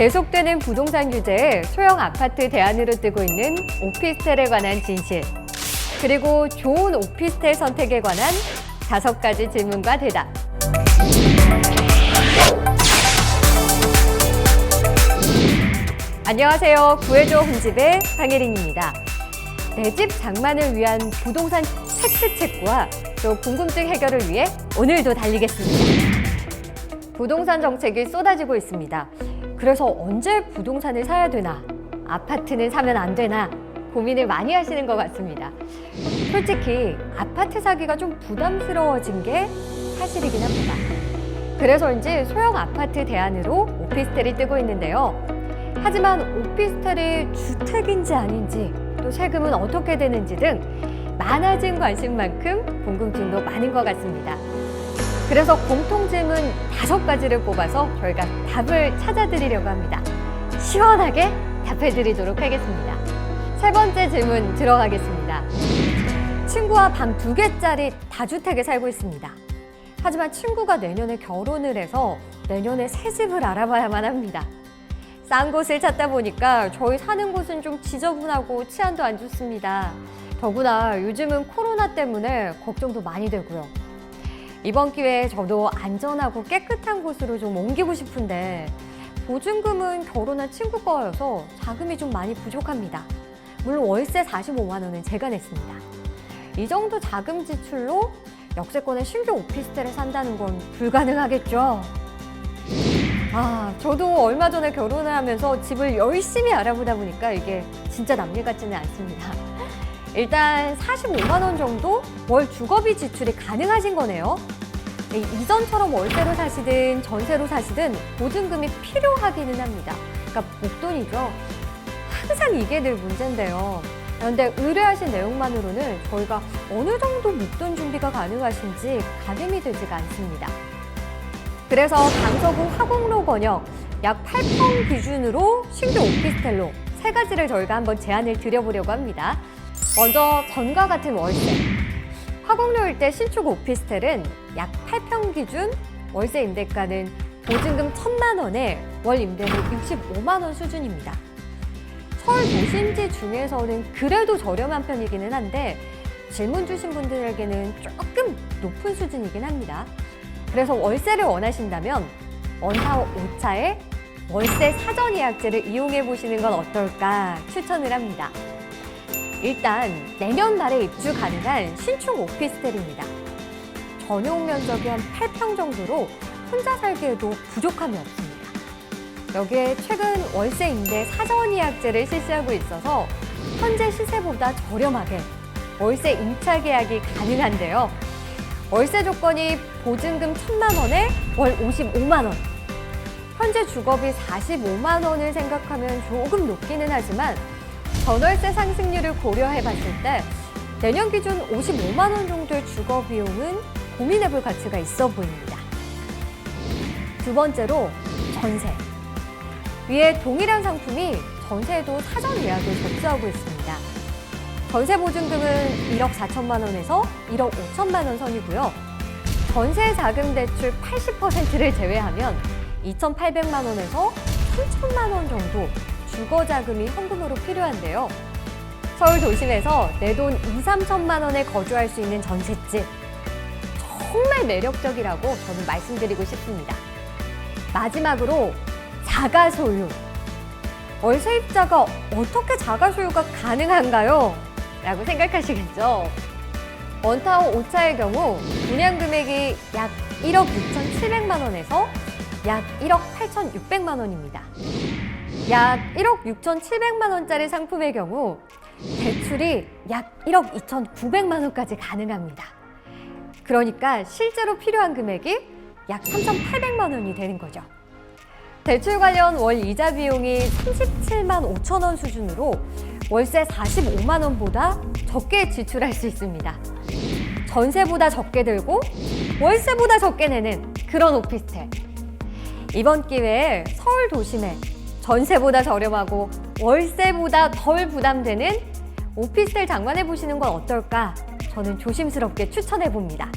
계속되는 부동산 규제에 소형 아파트 대안으로 뜨고 있는 오피스텔에 관한 진실, 그리고 좋은 오피스텔 선택에 관한 다섯 가지 질문과 대답. 안녕하세요. 구해줘 홈집의 황혜린입니다. 내 집 장만을 위한 부동산 팩트체크와 또 궁금증 해결을 위해 오늘도 달리겠습니다. 부동산 정책이 쏟아지고 있습니다. 그래서 언제 부동산을 사야 되나, 아파트는 사면 안 되나 고민을 많이 하시는 것 같습니다. 솔직히 아파트 사기가 좀 부담스러워진 게 사실이긴 합니다. 그래서인지 소형 아파트 대안으로 오피스텔이 뜨고 있는데요. 하지만 오피스텔이 주택인지 아닌지 또 세금은 어떻게 되는지 등 많아진 관심만큼 궁금증도 많은 것 같습니다. 그래서 공통 질문 다섯 가지를 뽑아서 저희가 답을 찾아드리려고 합니다. 시원하게 답해드리도록 하겠습니다. 세 번째 질문 들어가겠습니다. 친구와 방 두 개짜리 다주택에 살고 있습니다. 하지만 친구가 내년에 결혼을 해서 내년에 새 집을 알아봐야만 합니다. 싼 곳을 찾다 보니까 저희 사는 곳은 좀 지저분하고 치안도 안 좋습니다. 더구나 요즘은 코로나 때문에 걱정도 많이 되고요. 이번 기회에 저도 안전하고 깨끗한 곳으로 좀 옮기고 싶은데 보증금은 결혼한 친구 거여서 자금이 좀 많이 부족합니다. 물론 월세 45만 원은 제가 냈습니다. 이 정도 자금 지출로 역세권의 신규 오피스텔에 산다는 건 불가능하겠죠. 아, 저도 얼마 전에 결혼을 하면서 집을 열심히 알아보다 보니까 이게 진짜 남일 같지는 않습니다. 일단 45만 원 정도 월 주거비 지출이 가능하신 거네요. 이- 이전처럼 월세로 사시든 전세로 사시든 보증금이 필요하기는 합니다. 그러니까 목돈이죠. 항상 이게 늘 문제인데요. 그런데 의뢰하신 내용만으로는 저희가 어느 정도 목돈 준비가 가능하신지 가늠이 되지가 않습니다. 그래서 강서구 화곡로 권역 약 8평 기준으로 신규 오피스텔로 세 가지를 저희가 한번 제안을 드려보려고 합니다. 먼저 전과 같은 월세. 화곡로 일 대 신축 오피스텔은 약 8평 기준 월세 임대가는 보증금 1천만 원에 월 임대료 65만 원 수준입니다. 서울 도심지 중에서는 그래도 저렴한 편이기는 한데 질문 주신 분들에게는 조금 높은 수준이긴 합니다. 그래서 월세를 원하신다면 원타워 5차에 월세 사전 예약제를 이용해 보시는 건 어떨까 추천을 합니다. 일단 내년 말에 입주 가능한 신축 오피스텔입니다. 전용 면적이 한 8평 정도로 혼자 살기에도 부족함이 없습니다. 여기에 최근 월세 임대 사전 예약제를 실시하고 있어서 현재 시세보다 저렴하게 월세 임차 계약이 가능한데요. 월세 조건이 보증금 1천만 원에 월 55만 원. 현재 주거비 45만 원을 생각하면 조금 높기는 하지만 전월세 상승률을 고려해 봤을 때 내년 기준 55만 원 정도의 주거 비용은 고민해 볼 가치가 있어 보입니다. 두 번째로 전세. 위에 동일한 상품이 전세에도 사전 예약을 접수하고 있습니다. 전세 보증금은 1억 4천만 원에서 1억 5천만 원 선이고요. 전세 자금 대출 80%를 제외하면 2,800만 원에서 3천만 원 정도 주거 자금이 현금으로 필요한데요. 서울 도심에서 내 돈 2, 3천만 원에 거주할 수 있는 전셋집. 정말 매력적이라고 저는 말씀드리고 싶습니다. 마지막으로 자가 소유. 월세입자가 어떻게 자가 소유가 가능한가요? 라고 생각하시겠죠? 원타워 5차의 경우 분양 금액이 약 1억 6,700만 원에서 약 1억 8,600만 원입니다. 약 1억 6,700만 원짜리 상품의 경우 대출이 약 1억 2,900만 원까지 가능합니다. 그러니까 실제로 필요한 금액이 약 3,800만 원이 되는 거죠. 대출 관련 월 이자 비용이 37만 5천 원 수준으로 월세 45만 원보다 적게 지출할 수 있습니다. 전세보다 적게 들고 월세보다 적게 내는 그런 오피스텔. 이번 기회에 서울 도심에 전세보다 저렴하고 월세보다 덜 부담되는 오피스텔 장만해 보시는 건 어떨까? 저는 조심스럽게 추천해 봅니다.